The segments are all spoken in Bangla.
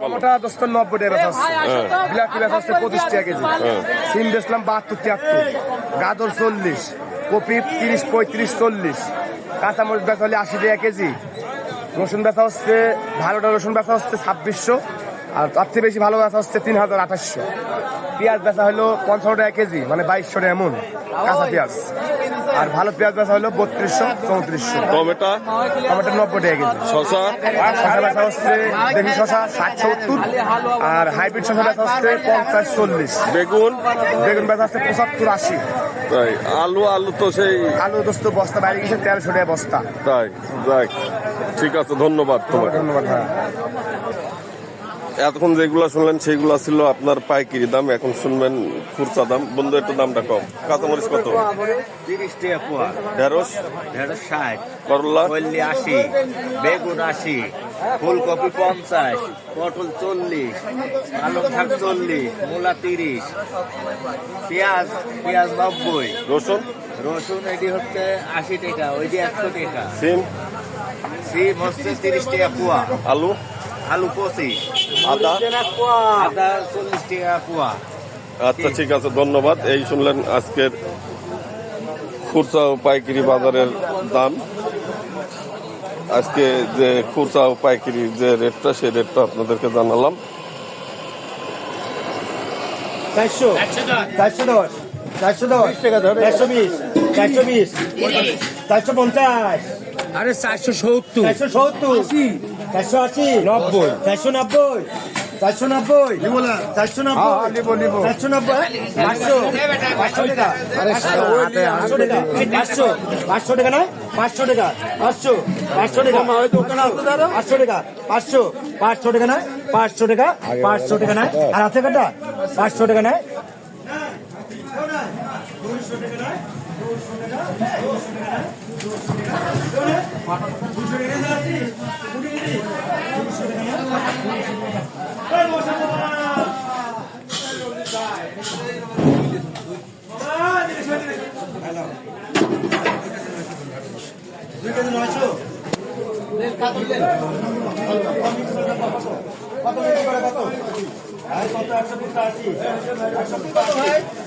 টমেটো দোস্ত নব্বই টাকা বেচা হচ্ছে। বিলাতি বেচা হচ্ছে পঁচিশ টাকা কেজি। সিম বেচলাম বাহাত্তর তিয়াত্তর। গাজর চল্লিশ। কপি তিরিশ পঁয়ত্রিশ চল্লিশ। কাঁচামরিচ বেচা হলে আশি টাকা কেজি। রসুন বেচা হচ্ছে ভালোটা রসুন বেচা হচ্ছে ছাব্বিশশো। আর তার থেকে বেশি ভালো বেচা হচ্ছে তিন হাজার আঠাশশো। পেঁয়াজ বেচা হলো পঞ্চান্ন টাকা কেজি মানে বাইশশো টাকা এমন। কাঁচা পেঁয়াজ। আর ভালো পেঁয়াজ বেচা হলো বত্রিশশো চৌত্রিশশো। টমেটো? টমেটো নব্বই টাকা কেজি। শশা শশা বেচা হচ্ছে দেশি শশা ষাট সত্তর। আর হাইব্রিড শশা বেচা হচ্ছে পঞ্চাশ চল্লিশ। বেগুন? বেগুন বেচা হচ্ছে পঁচাত্তর আশি। তাই আলু আলু তো সেই আলু দোস্ত বস্তা বাইরে গেছে তেরোশো টাকা বস্তা। তাই যাক ঠিক আছে ধন্যবাদ তোমাকে। ধন্যবাদ হ্যাঁ। এতক্ষণ যেগুলো শুনলেন সেগুলো ছিল আপনার পাইকারি দাম। এখন শুনবেন খুরসা দাম। বন্ধু একটু দামটা কম। কাঁচামরিচ কত? তিরিশ টাকা পোয়া ঢেঁড়স? ঢেঁড়স ষাট করলা? কল্লি আশি বেগুন আশি ফুলকপি পঞ্চাশ পটল চল্লিশ পালং শাক চল্লিশ মূলা তিরিশ পেঁয়াজ পেঁয়াজ নব্বই রসুন? রসুন এটি হচ্ছে আশি টাকা ওইটি একশো টাকা সিম? সিম হচ্ছে তিরিশ টাকা পোয়া আলু? আলু পঁচিশ। আদা। আদা চল্লিশ টাকা পোয়া। আচ্ছা ঠিক আছে ধন্যবাদ। এই শুনলেন আজকের খুরসা ও পাইকারি বাজারের দাম। আজকে যে খুরসা ও পাইকারি যে রেটটা সেই রেটটা আপনাদেরকে জানালাম। চারশো চারশো দশ চারশো দশ চারশো বিশ চারশো বিশ চারশো পঞ্চাশ। আরে চারশো সত্তর। চারশো সত্তর। চারশো আশি। নব্বই। চারশো নব্বই। চারশো নব্বই। চারশো নব্বই। নিবো নিবো। চারশো নব্বই। পাঁচশো। পাঁচশো টাকা। পাঁচশো। টাকা। পাঁচশো। পাঁচশো টাকা না পাঁচশো টাকা। পাঁচশো। পাঁচশো টাকা। পাঁচশো টাকা। পাঁচশো। পাঁচশো টাকা না পাঁচশো টাকা। পাঁচশো টাকা না আর আছে কাটা? পাঁচশো টাকা না দুই কেজি নয়শো কত কত কত একশো আশি একশো কত ভাই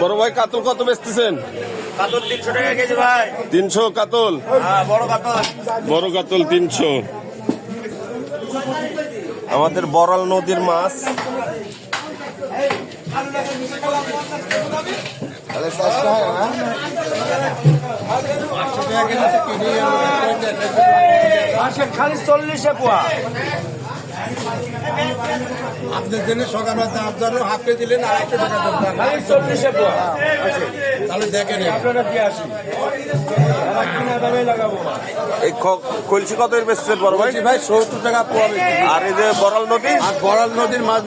বড় ভাই কাতল কত বেচতেছেন? কাতল তিনশো টাকা কেজি ভাই। তিনশো কাতল? হ্যাঁ বড় কাতল। বড় কাতল তিনশো। আমাদের বড়াল নদীর মাছ। খালি চল্লিশে পোয়া। আপনার জন্য সকালবেলা দাঁত ধরো হাফে দিলেন আর একশো টাকা দরকার খালি চল্লিশে তাহলে দেখেন আপনারা দিয়ে আসি। আমার কিনা দামে লাগাবো। এই কলসি কত এর বেচছেন বড় ভাই? ভাই সত্তর টাকা পোয়া আর এই যে বড়াল নদী? আর বড়াল নদীর মাছ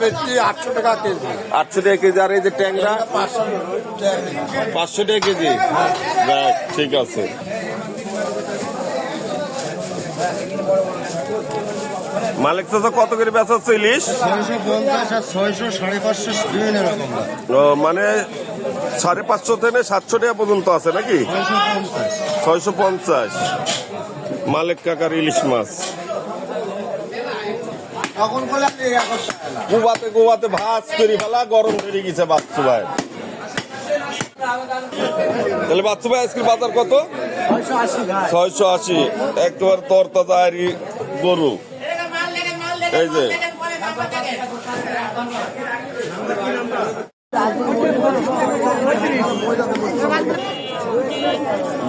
আটশো টাকা কেজি। আটশো টাকা কেজি। আর এই যে ট্যাংরা? পাঁচশো টাকা কেজি। পাঁচশো টাকা কেজি? যাক, ঠিক আছে। মালিক চাচা কত করে বেচা হচ্ছে ইলিশ ও, মানে সাড়ে পাঁচশো থেকে সাতশো টাকা পর্যন্ত আছে নাকি? ছয়শো পঞ্চাশ। মালিক কাকার ইলিশ মাছ। আপনি গোবাতে গোবাতে ভাত করি ফেলা গরম ধরে গেছে বাচ্চু ভাই। তাহলে বাচ্চু ভাই আজকের বাজার কত? ছয়শো আশি একবার তর তাজা গরু। এই যে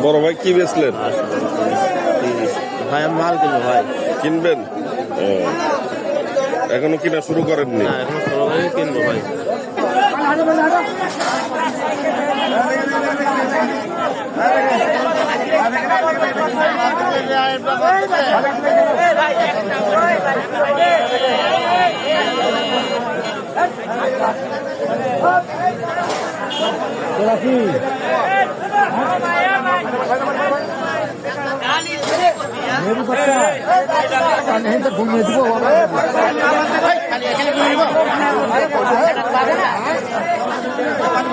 বড় ভাই কি বেচলেন? ভাই মাল কিনবো ভাই। কিনবেন? এখনও কিনা শুরু করেননি? এখন সরকারি কিনবো ভাই। দাও পেঁয়াজ বেনে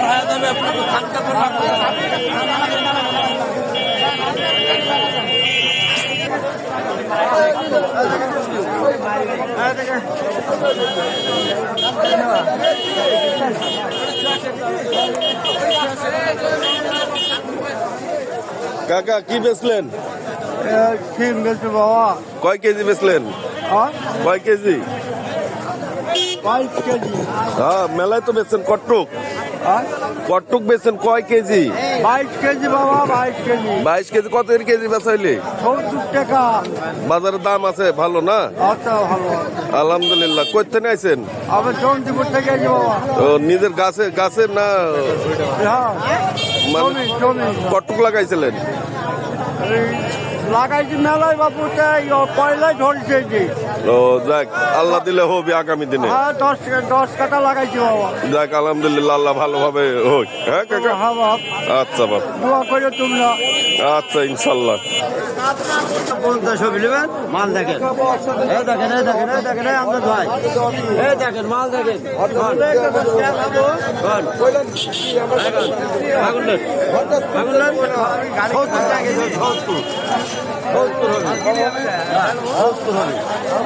আবার তুলতে তো ভাই বলেন তো কাকা কি বেচলেন? বাবা? কয় কেজি বেচলেন? হ্যাঁ কয় কেজি? হ্যাঁ মেলায় তো বেচছেন কট্টুক হ্যাঁ? কট্টুক বেচছেন কয় কেজি? বাইশ কেজি বাবা বাইশ কেজি। বাইশ কেজি কত কেজি বেচাইলে সত্তর টাকা। বাজারের দাম আছে ভালো না? আচ্ছা ভালো আলহামদুলিল্লাহ কইতে নাইছেন? আমি চন্দ্রপুর থেকে আছি বাবা। ও নিজের গাছে গাছে না? হ্যাঁ মানে কট্টুক লাগাইছিলেন? লাগাইছি মেলায় বাবু তাই পয়লাই ধরছে যে ও যাক আল্লাহ দিলে হবে আগামী দিনে। হ্যাঁ দশ দশ কাটা লাগাইছি বাবা। যাক আলহামদুলিল্লাহ আল্লাহ ভালোভাবে হোক। হ্যাঁ কাকা? হ্যাঁ আচ্ছা বাপ। দোয়া করে তোমরা। আচ্ছা ইনশাল্লাহ। পঞ্চাশ নেবেন? মাল দেখেন। এই দেখেন এই দেখেন এই দেখেন আমাদের ভাই এই দেখেন মাল দেখেন। আগুন নেন। আগুন নেন। সত্তর টাকা সত্তর। সত্তর হবে।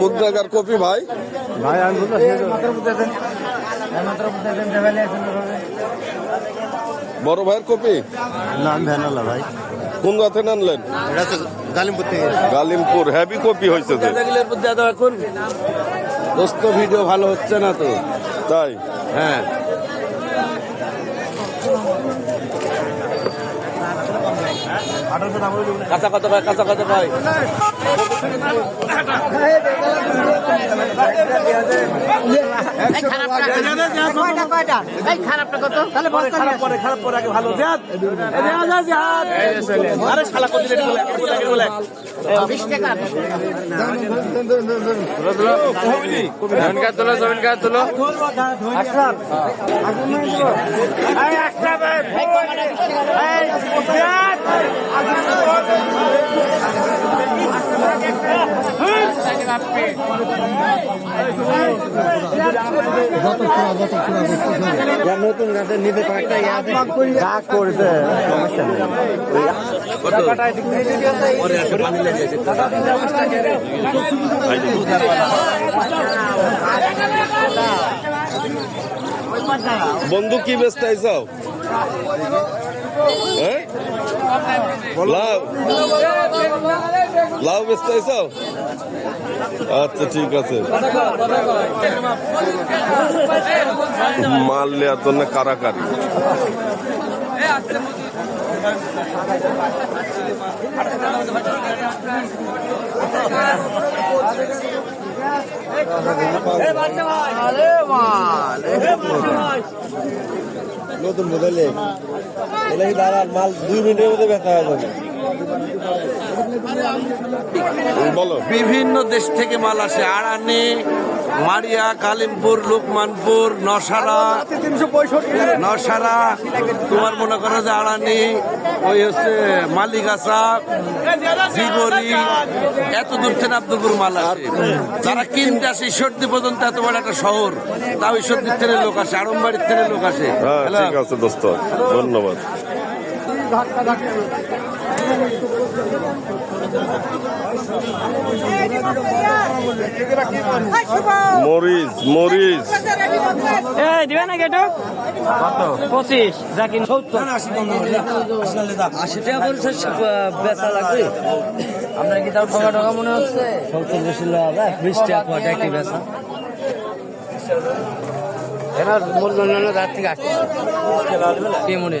হবে। কপি ভাই? ভাই আমি বড় ভাইয়ের কপি? নাম ভ্যানালা ভাই। কোন রাতে আনলেন? গালিমপুর থেকে। গালিমপুর হেভি কপি হয়েছে তো। এখন। দোস্ত ভিডিও ভালো হচ্ছে না তো? তাই? হ্যাঁ। কাঁচা কত ভাই কাঁচা কত ভাই নতুন গাছে নিতে কয়েকটা বন্ধু কি বেচতে আইসাও লাউ লাউ বেচতে আইসাও আচ্ছা ঠিক আছে। মাল নেওয়ার জন্য কারাকারি নতুন মডেলে দাঁড়ান মাল দুই মিনিটের মধ্যে ব্যথা হয়ে যাবে। বলো। বিভিন্ন দেশ থেকে মাল আসে। আড়ানি মারিয়া কালিমপুর লোকমানপুর নসারা। নসারা তোমার মনে করো যে আড়ানি ওই হচ্ছে মালিগাছা জিগরি এত দূর থেকে আব্দুলপুর মাল আসে। যারা কিনতে আসে ঈশ্বরদী পর্যন্ত এত বড় একটা শহর তাও ঈশ্বরদীর থেকে লোক আসে আড়মবাড়ির থেকে লোক আসে। হ্যাঁ? ঠিক আছে দোস্ত ধন্যবাদ। মরিচ মরিচ। এই দিবে না কেটো? পঁচিশ জাকিন সত্তর। আশি টাকা বলছে বেচা লাগবে আপনার কি তাও ঠকা ঠকা মনে হচ্ছে সত্তর বেশি লাগবে বিশ টাকা কি বেচা এবার মূলধন রাত থেকে আসছে। কি মনে?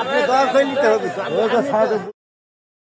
আপনি দশ নিতে হবে।